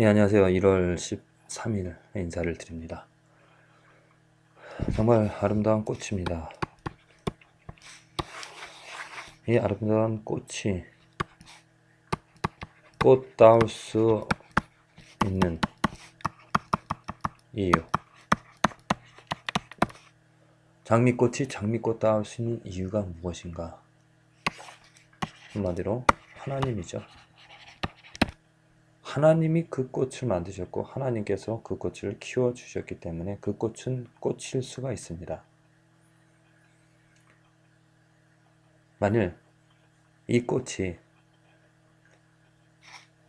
예, 안녕하세요. 1월 13일 인사를 드립니다. 정말 아름다운 꽃입니다. 이 아름다운 꽃이 꽃 따올 수 있는 이유. 장미꽃이 장미꽃 따올 수 있는 이유가 무엇인가? 한마디로 하나님이죠. 하나님이 그 꽃을 만드셨고 하나님께서 그 꽃을 키워 주셨기 때문에 그 꽃은 꽃일 수가 있습니다. 만일 이 꽃이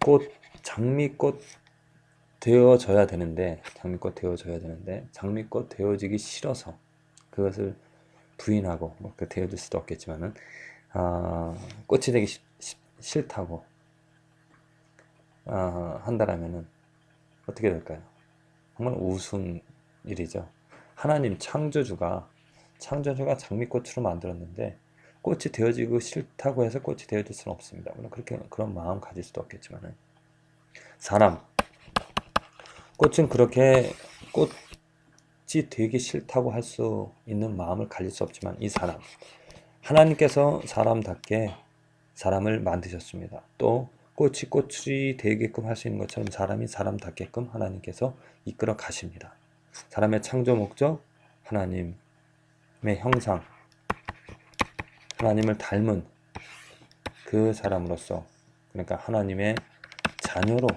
꽃 장미꽃 되어져야 되는데 장미꽃 되어져야 되는데 장미꽃 되어지기 싫어서 그것을 부인하고 뭐그 되어질 수도 없겠지만은 아, 꽃이 되기 시, 시, 싫다고 아, 한다라면은 어떻게 될까요? 정말 우스운 일이죠. 하나님 창조주가 창조주가 장미꽃으로 만들었는데 꽃이 되어지고 싫다고 해서 꽃이 되어질 수는 없습니다. 물론 그렇게 그런 마음 가질 수도 없겠지만은 사람 꽃은 그렇게 꽃이 되기 싫다고 할 수 있는 마음을 가질 수 없지만 이 사람 하나님께서 사람답게 사람을 만드셨습니다. 또 꽃이 꽃이 되게끔 있는 것처럼 사람이 사람답게끔 하나님께서 이끌어 가십니다. 사람의 창조 목적, 하나님의 형상, 하나님을 닮은 그 사람으로서 그러니까 하나님의 자녀로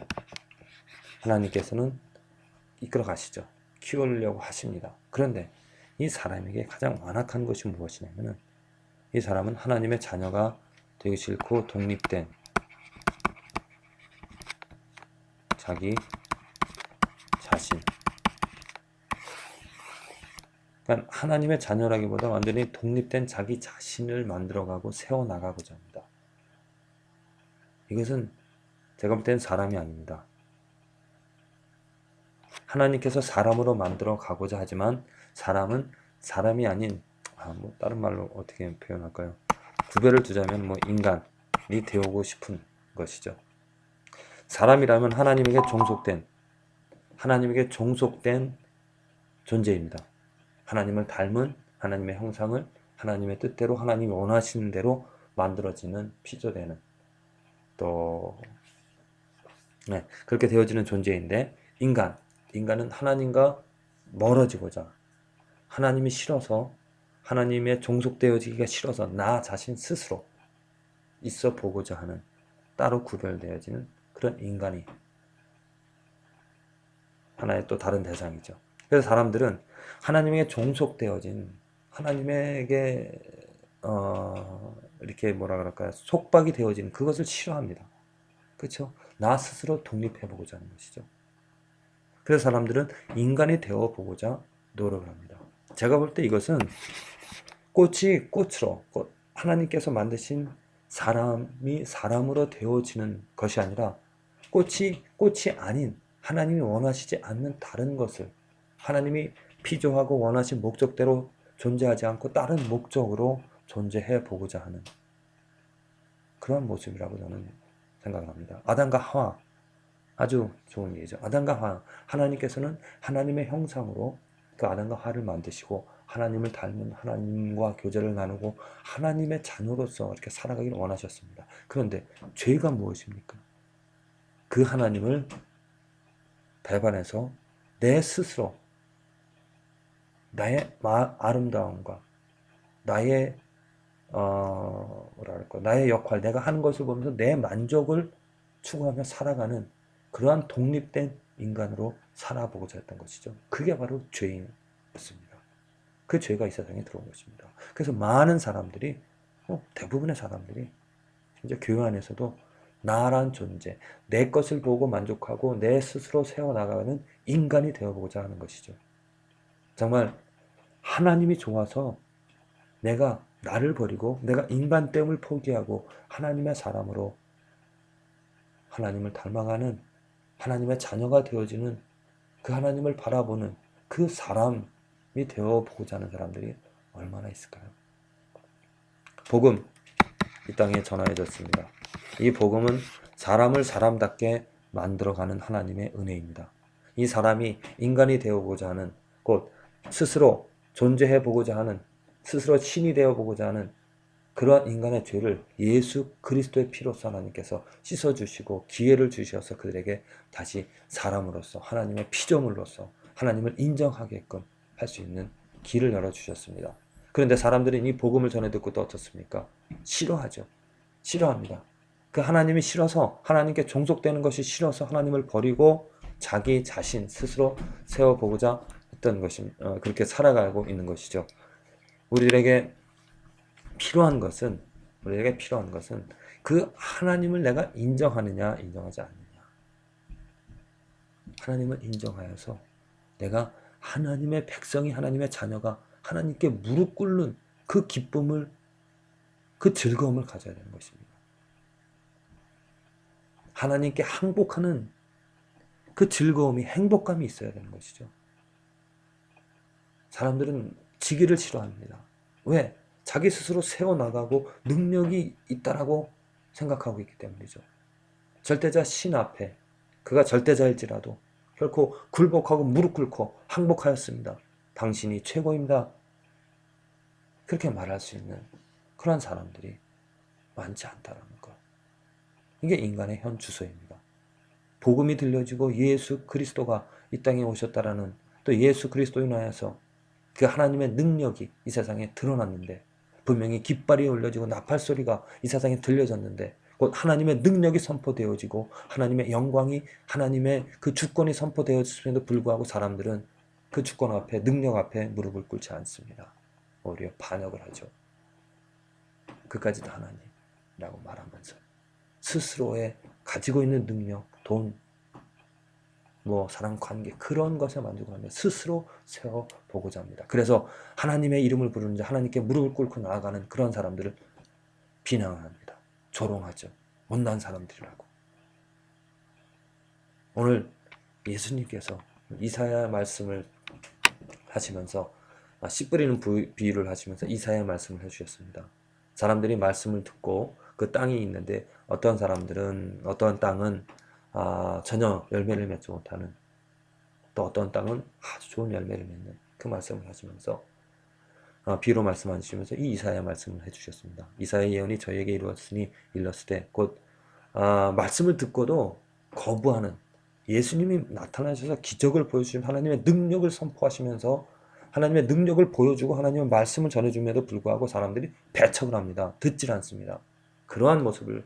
하나님께서는 이끌어 가시죠. 키우려고 하십니다. 그런데 이 사람에게 가장 완악한 것이 무엇이냐면은 이 사람은 하나님의 자녀가 되기 싫고 독립된 자기 자신. 그러니까 하나님의 자녀라기보다 완전히 독립된 자기 자신을 만들어가고 세워나가고자 합니다. 이것은 제가 볼 때는 사람이 아닙니다. 하나님께서 사람으로 만들어 가고자 하지만 사람은 사람이 아닌 아, 뭐 다른 말로 어떻게 표현할까요? 구별을 두자면 뭐 인간이 되오고 싶은 것이죠. 사람이라면 하나님에게 종속된 하나님에게 종속된 존재입니다. 하나님을 닮은 하나님의 형상을 하나님의 뜻대로 하나님이 원하시는 대로 만들어지는 피조되는 또 네, 그렇게 되어지는 존재인데 인간 인간은 하나님과 멀어지고자 하나님이 싫어서 하나님의 종속되어지기가 싫어서 나 자신 스스로 있어 보고자 하는 따로 구별되어지는 그런 인간이 하나의 또 다른 대상이죠. 그래서 사람들은 하나님에게 종속되어진 하나님에게 어, 이렇게 뭐라 그럴까요? 속박이 되어진 그것을 싫어합니다. 그렇죠? 나 스스로 독립해 보고자 하는 것이죠. 그래서 사람들은 인간이 되어 보고자 노력을 합니다. 제가 볼 때 이것은 꽃이 꽃으로 하나님께서 만드신 사람이 사람으로 되어지는 것이 아니라 꽃이 꽃이 아닌 하나님이 원하시지 않는 다른 것을 하나님이 피조하고 원하신 목적대로 존재하지 않고 다른 목적으로 존재해 보고자 하는 그런 모습이라고 저는 생각합니다. 아담과 하와 아주 좋은 얘기죠. 아담과 하와 하나님께서는 하나님의 형상으로 그 아담과 하와를 만드시고 하나님을 닮은 하나님과 교제를 나누고 하나님의 자녀로서 이렇게 살아가기를 원하셨습니다. 그런데 죄가 무엇입니까? 그 하나님을 배반해서 내 스스로 나의 아름다움과 나의 어 뭐랄까 나의 역할 내가 하는 것을 보면서 내 만족을 추구하며 살아가는 그러한 독립된 인간으로 살아보고자 했던 것이죠. 그게 바로 죄인이었습니다. 그 죄가 이 세상에 들어온 것입니다. 그래서 많은 사람들이 어, 대부분의 사람들이 진짜 교회 안에서도 나란 존재, 내 것을 보고 만족하고 내 스스로 세워나가는 인간이 되어보고자 하는 것이죠. 정말 하나님이 좋아서 내가 나를 버리고 내가 인간됨을 포기하고 하나님의 사람으로 하나님을 닮아가는 하나님의 자녀가 되어지는 그 하나님을 바라보는 그 사람이 되어보고자 하는 사람들이 얼마나 있을까요? 복음 이 땅에 전하여졌습니다. 이 복음은 사람을 사람답게 만들어가는 하나님의 은혜입니다. 이 사람이 인간이 되어보고자 하는 곧 스스로 존재해 보고자 하는 스스로 신이 되어 보고자 하는 그러한 인간의 죄를 예수 그리스도의 피로써 하나님께서 씻어주시고 기회를 주셔서 그들에게 다시 사람으로서 하나님의 피조물로서 하나님을 인정하게끔 할 수 있는 길을 열어주셨습니다. 그런데 사람들은 이 복음을 전해 듣고 또 어떻습니까? 싫어하죠. 싫어합니다. 그 하나님이 싫어서 하나님께 종속되는 것이 싫어서 하나님을 버리고 자기 자신 스스로 세워보고자 했던 것이 어, 그렇게 살아가고 있는 것이죠. 우리들에게 필요한 것은 우리에게 필요한 것은 그 하나님을 내가 인정하느냐 인정하지 않느냐 하나님을 인정하여서 내가 하나님의 백성이 하나님의 자녀가 하나님께 무릎 꿇는 그 기쁨을 그 즐거움을 가져야 되는 것입니다. 하나님께 항복하는 그 즐거움이 행복감이 있어야 되는 것이죠. 사람들은 지기를 싫어합니다. 왜? 자기 스스로 세워나가고 능력이 있다라고 생각하고 있기 때문이죠. 절대자 신 앞에 그가 절대자일지라도 결코 굴복하고 무릎 꿇고 항복하였습니다. 당신이 최고입니다. 그렇게 말할 수 있는 그런 사람들이 많지 않다라는 것. 이게 인간의 현 주소입니다. 복음이 들려지고 예수 그리스도가 이 땅에 오셨다라는 또 예수 그리스도에 인하여서 그 하나님의 능력이 이 세상에 드러났는데 분명히 깃발이 올려지고 나팔 소리가 이 세상에 들려졌는데 곧 하나님의 능력이 선포되어지고 하나님의 영광이 하나님의 그 주권이 선포되어졌음에도 불구하고 사람들은 그 주권 앞에 능력 앞에 무릎을 꿇지 않습니다. 오히려 반역을 하죠. 그까지도 하나님이라고 말하면서 스스로의 가지고 있는 능력, 돈, 뭐 사랑 관계 그런 것에 만족하며 스스로 세워 보고자 합니다. 그래서 하나님의 이름을 부르는 자, 하나님께 무릎을 꿇고 나아가는 그런 사람들을 비난합니다. 조롱하죠. 못난 사람들이라고. 오늘 예수님께서 이사야 말씀을 하시면서 아, 씨 뿌리는 비유를 하시면서 이사야 말씀을 해주셨습니다. 사람들이 말씀을 듣고 그 땅이 있는데 어떤 사람들은 어떤 땅은 아, 전혀 열매를 맺지 못하는 또 어떤 땅은 아주 좋은 열매를 맺는 그 말씀을 하시면서 어, 비로 말씀하시면서 이 이사야 말씀을 해주셨습니다. 이사야 예언이 저에게 이루었으니 일렀을 때곧 아, 말씀을 듣고도 거부하는 예수님이 나타나셔서 기적을 보여주신 하나님의 능력을 선포하시면서 하나님의 능력을 보여주고 하나님의 말씀을 전해줌에도 불구하고 사람들이 배척을 합니다. 듣질 않습니다. 그러한 모습을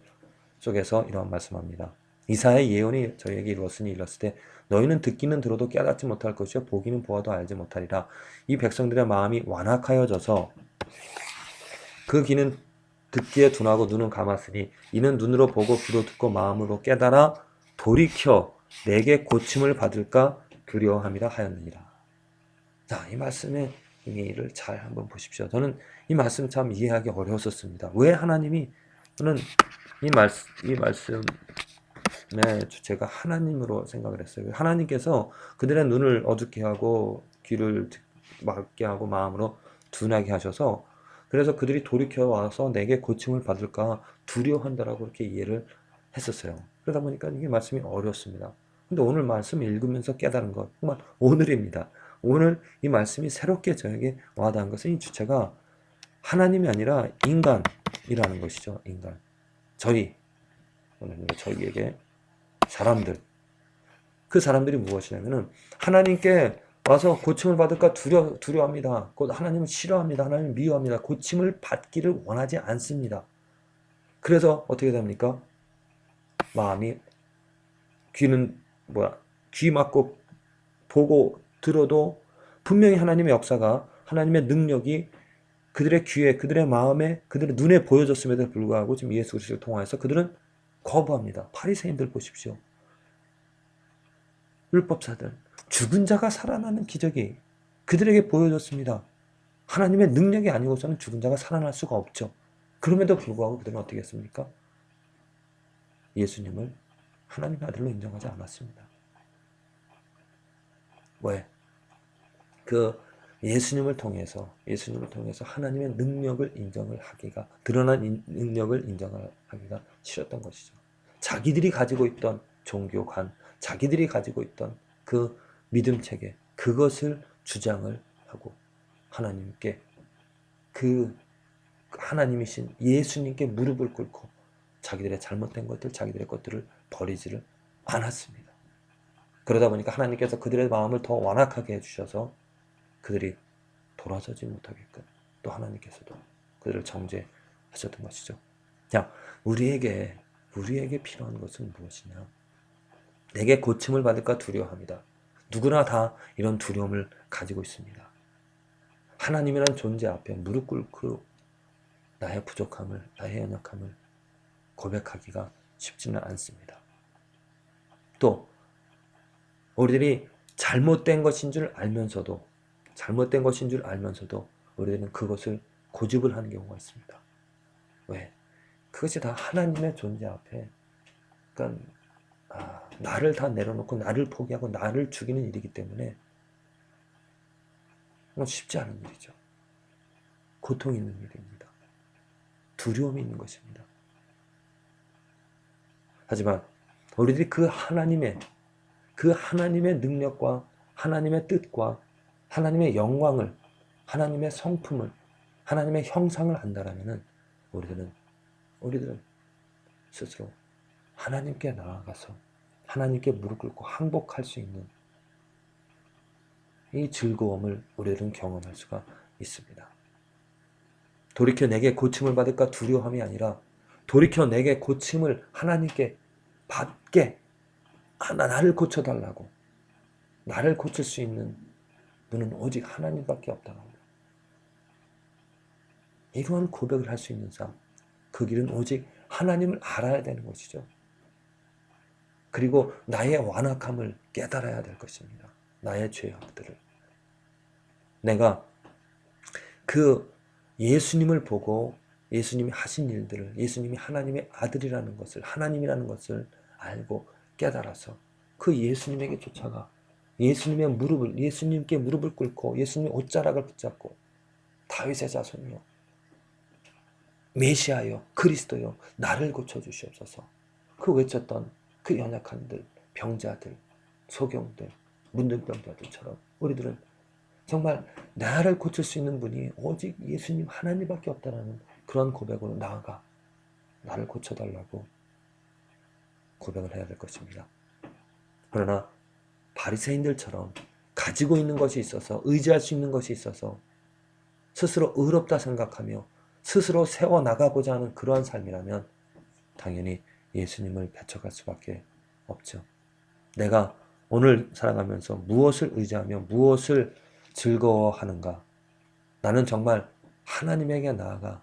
속에서 이러한 말씀합니다. 이사의 예언이 저에게 이루었으니 일렀을 때 너희는 듣기는 들어도 깨닫지 못할 것이요 보기는 보아도 알지 못하리라. 이 백성들의 마음이 완악하여져서 그 귀는 듣기에 둔하고 눈은 감았으니 이는 눈으로 보고 귀로 듣고 마음으로 깨달아 돌이켜 내게 고침을 받을까 두려워함이라 하였느니라. 자, 이 말씀의 의미를 잘 한번 보십시오. 저는 이 말씀 참 이해하기 어려웠었습니다. 왜 하나님이 저는 이 말씀 이 말씀 네, 주체가 하나님으로 생각을 했어요. 하나님께서 그들의 눈을 어둡게 하고 귀를 막게 하고 마음으로 둔하게 하셔서 그래서 그들이 돌이켜 와서 내게 고침을 받을까 두려워한다라고 이렇게 이해를 했었어요. 그러다 보니까 이게 말씀이 어렵습니다. 근데 오늘 말씀 읽으면서 깨달은 것 정말 오늘입니다. 오늘 이 말씀이 새롭게 저에게 와닿은 것은 이 주체가 하나님이 아니라 인간이라는 것이죠. 인간. 저희 오늘 저희에게 사람들. 그 사람들이 무엇이냐면은 하나님께 와서 고침을 받을까 두려, 두려워합니다. 곧 하나님을 싫어합니다. 하나님을 미워합니다. 고침을 받기를 원하지 않습니다. 그래서 어떻게 됩니까? 마음이 귀는 뭐야 귀 막고 보고 들어도 분명히 하나님의 역사가 하나님의 능력이 그들의 귀에 그들의 마음에 그들의 눈에 보여졌음에도 불구하고 지금 예수 그리스도를 통하여서 그들은 거부합니다. 파리새인들 보십시오. 율법사들 죽은 자가 살아나는 기적이 그들에게 보여졌습니다. 하나님의 능력이 아니고서는 죽은 자가 살아날 수가 없죠. 그럼에도 불구하고 그들은 어떻게 했습니까? 예수님을 하나님의 아들로 인정하지 않았습니다. 왜? 그 예수님을 통해서 예수님을 통해서 하나님의 능력을 인정을 하기가 드러난 능력을 인정하기가 싫었던 것이죠. 자기들이 가지고 있던 종교 관 자기들이 가지고 있던 그 믿음 체계 그것을 주장을 하고 하나님께 그 하나님이신 예수님께 무릎을 꿇고 자기들의 잘못된 것들 자기들의 것들을 버리지를 않았습니다. 그러다 보니까 하나님께서 그들의 마음을 더 완악하게 해주셔서 그들이 돌아서지 못하게끔 또 하나님께서도 그들을 정죄하셨던 것이죠. 자, 우리에게 우리에게 필요한 것은 무엇이냐? 내게 고침을 받을까 두려워합니다. 누구나 다 이런 두려움을 가지고 있습니다. 하나님이란 존재 앞에 무릎 꿇고 나의 부족함을, 나의 연약함을 고백하기가 쉽지는 않습니다. 또 우리들이 잘못된 것인 줄 알면서도 잘못된 것인 줄 알면서도 우리들은 그것을 고집을 하는 경우가 있습니다. 왜? 그것이 다 하나님의 존재 앞에 그러니까 아, 나를 다 내려놓고 나를 포기하고 나를 죽이는 일이기 때문에 쉽지 않은 일이죠. 고통 있는 일입니다. 두려움이 있는 것입니다. 하지만 우리들이 그 하나님의 그 하나님의 능력과 하나님의 뜻과 하나님의 영광을 하나님의 성품을 하나님의 형상을 안다라면은 우리들은 우리들은 스스로 하나님께 나아가서 하나님께 무릎 꿇고 항복할 수 있는 이 즐거움을 우리들은 경험할 수가 있습니다. 돌이켜 내게 고침을 받을까 두려움이 아니라 돌이켜 내게 고침을 하나님께 받게 하나 나를 고쳐달라고 나를 고칠 수 있는 분은 오직 하나님밖에 없다고 합니다. 이러한 고백을 할 수 있는 삶, 그 길은 오직 하나님을 알아야 되는 것이죠. 그리고 나의 완악함을 깨달아야 될 것입니다. 나의 죄악들을. 내가 그 예수님을 보고 예수님이 하신 일들을 예수님이 하나님의 아들이라는 것을 하나님이라는 것을 알고 깨달아서 그 예수님에게 쫓아가 예수님의 무릎을 예수님께 무릎을 꿇고 예수님의 옷자락을 붙잡고 다윗의 자손이요 메시아요 그리스도요 나를 고쳐 주시옵소서. 그 외쳤던 그 연약한들 병자들 소경들 문둥병자들처럼 우리들은 정말 나를 고칠 수 있는 분이 오직 예수님 하나님밖에 없다라는 그런 고백으로 나아가 나를 고쳐달라고 고백을 해야 될 것입니다. 그러나 바리새인들처럼 가지고 있는 것이 있어서 의지할 수 있는 것이 있어서 스스로 의롭다 생각하며 스스로 세워 나가고자 하는 그러한 삶이라면 당연히 예수님을 배척할 수밖에 없죠. 내가 오늘 살아가면서 무엇을 의지하며 무엇을 즐거워하는가? 나는 정말 하나님에게 나아가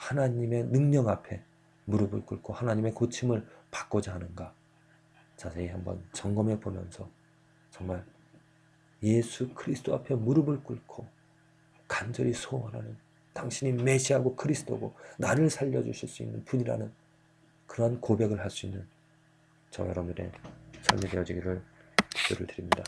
하나님의 능력 앞에 무릎을 꿇고 하나님의 고침을 받고자 하는가? 자세히 한번 점검해 보면서 정말 예수 그리스도 앞에 무릎을 꿇고 간절히 소원하는 당신이 메시아고 그리스도고 나를 살려주실 수 있는 분이라는 그러한 고백을 할 수 있는 저 여러분의 삶이 되어지기를 기도를 드립니다.